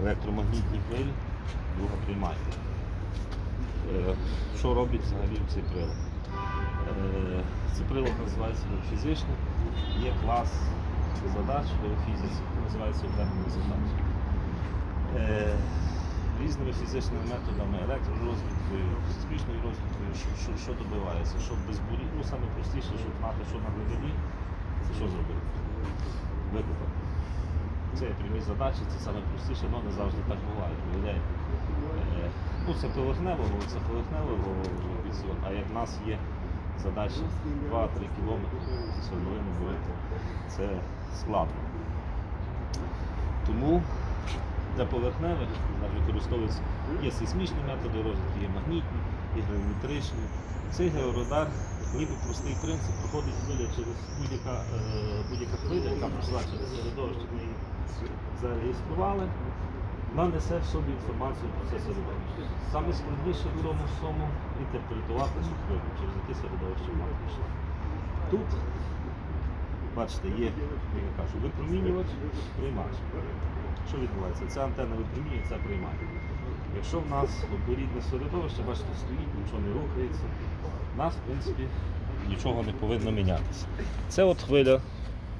електромагнітні хвилі, друга приймає. Е, Що робить взагалі цей прилад? Е, Цей прилад називається фізичний, є клас задач у фізиці, називається об'єднані задачі. Е, Різними фізичними методами, електророзвідкою, спішною розвідкою, що, що, що добивається, щоб без бурі, ну саме простіше, щоб знати, що на глибині, це що зробити? Викопати. Це прямі задачі, це саме простіше, але не завжди так буває. людей. Е, Ну, це поверхневого, це поверхневого відсот, а як в нас є задачі 2-3 кілометри свердловину бурити, це складно. Тому для поверхневих використовуються є сейсмічні методи розвитку, є магнітні, геометричні. Цей георадар, ніби простий принцип, проходить хвиля через будь-яка е, будь-яка хвиля, яка пройшла через середовище, ми її зареєстрували, вона несе в собі інформацію про це середовище. Саме складніше в цьому всьому інтерпретувати цю хвилю, через яке середовище вона прийшла. Тут, бачите, є, як я кажу, випромінювач, приймач. Що відбувається? Ця антенна випромінює, ця приймає. Якщо в нас однорідне середовище, бачите, стоїть, нічого не рухається, в нас, в принципі, нічого не повинно мінятися. Це от хвиля,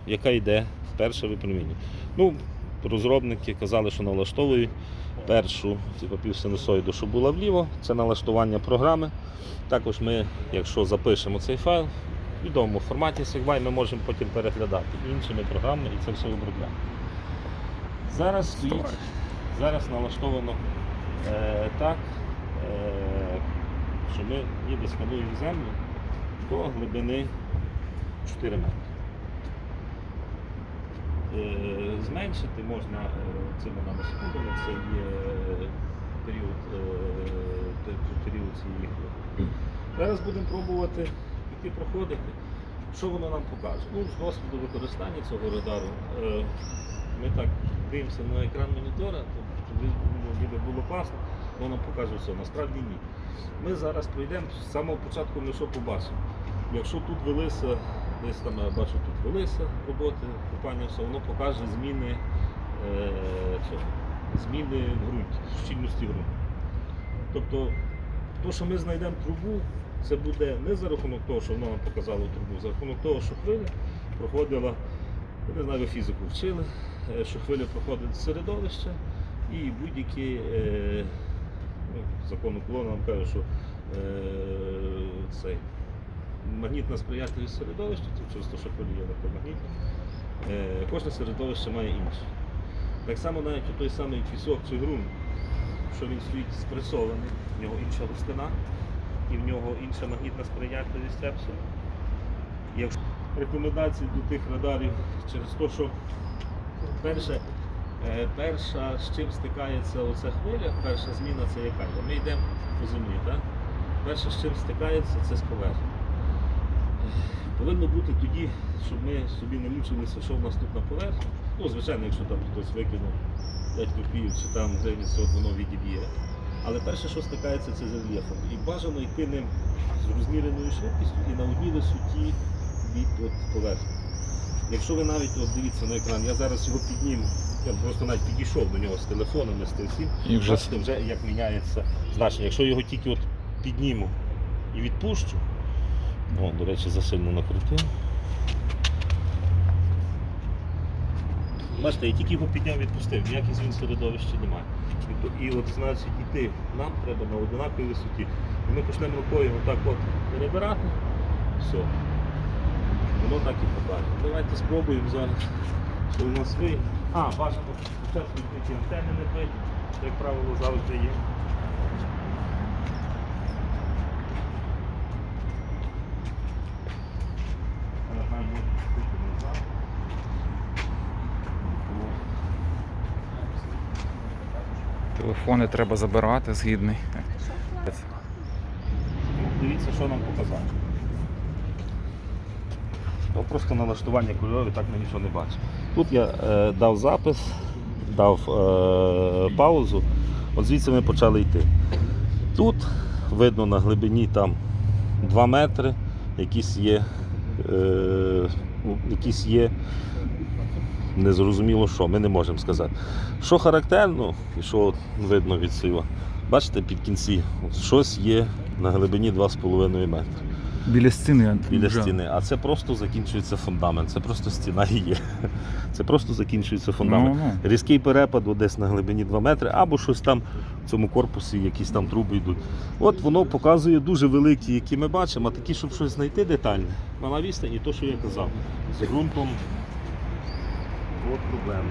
яка йде в перше випромінювання. Ну, розробники казали, що налаштовують першу типу, півсинусоїду, що була вліво, це налаштування програми. Також ми, якщо запишемо цей файл, в відомому форматі Segway ми можемо потім переглядати іншими програмами і це все обробляти. Зараз стоїть, зараз налаштовано так, е, що ми ніби скануємо землю до глибини 4 метри. Е, Зменшити можна е, цими наносекундами, це є період, е, період цієї хвилі. Зараз будемо пробувати піти проходити. Що воно нам покаже? Ну, з досвіду використання цього радару е, ми так дивимося на екран монітора, то ну, ніби було класно, воно покаже все. Насправді ні. Ми зараз пройдемо з самого початку ми що побачимо. Якщо тут велися, десь там я бачу, тут велися роботи, купання, все, воно покаже зміни, е, цього, зміни в ґрунті, щільності ґрунту. Тобто, то, що ми знайдемо трубу, це буде не за рахунок того, що воно нам показало трубу, за рахунок того, що хвиля проходила, я не знаю, ви фізику вчили, що хвиля проходить середовище і будь-які е, ну, закон уклону нам каже, що е, цей, магнітна сприятливість середовища, через те, що хвилі є електромагнітні, е, кожне середовище має інше. Так само навіть той самий пісок чи ґрунт, що він стоїть спресований, в нього інша густина і в нього інша магнітна сприятливість абсолютно. Рекомендації до тих радарів через те, що перше, е, перша з чим стикається оця хвиля, перша зміна це яка? Ми йдемо по землі, так? Перше, з чим стикається, це з поверхні. Повинно бути тоді, щоб ми собі не мучилися, що в нас тут на поверхні. Ну, звичайно, якщо там хтось викинув 5 копійок чи там гривень, от воно відіб'є. Але перше, що стикається, це з рельєфом. І бажано йти ним з розміреною швидкістю і на одній висоті від поверхні. Якщо ви навіть от дивіться на екран, я зараз його підніму, я просто навіть підійшов до нього з телефоном, з тим всім, І вже бачите, вже як міняється значення. Якщо його тільки от підніму і відпущу, о, до речі, засильно накрутив. Бачите, я тільки його підняв відпустив, ніяких змін середовища немає. Тобто, І от значить йти нам треба на однаковій висоті. І ми почнемо рукою отак от перебирати. Все. Воно так і покаже. Давайте спробуємо зараз, що у нас вийде. А, бажано спочатку ті антени не бити, як правило, завжди є. Телефони треба забирати згідний. Дивіться, що нам показали. То просто налаштування кольорів, так ми нічого не бачимо. Тут я е, дав запис, дав е, паузу, от звідси ми почали йти. Тут видно на глибині там 2 метри, якісь є, е, якісь є незрозуміло що, ми не можемо сказати. Що характерно і що видно від цього. Бачите, під кінці щось є на глибині 2,5 метри Біля стіни. біля вже. стіни, а це просто закінчується фундамент. Це просто стіна і є. Це просто закінчується фундамент. Ну, ну. Різкий перепад десь на глибині 2 метри, або щось там в цьому корпусі, якісь там труби йдуть. От воно показує дуже великі, які ми бачимо, а такі, щоб щось знайти детальне. На відстані, то, що я казав, з ґрунтом. От проблема.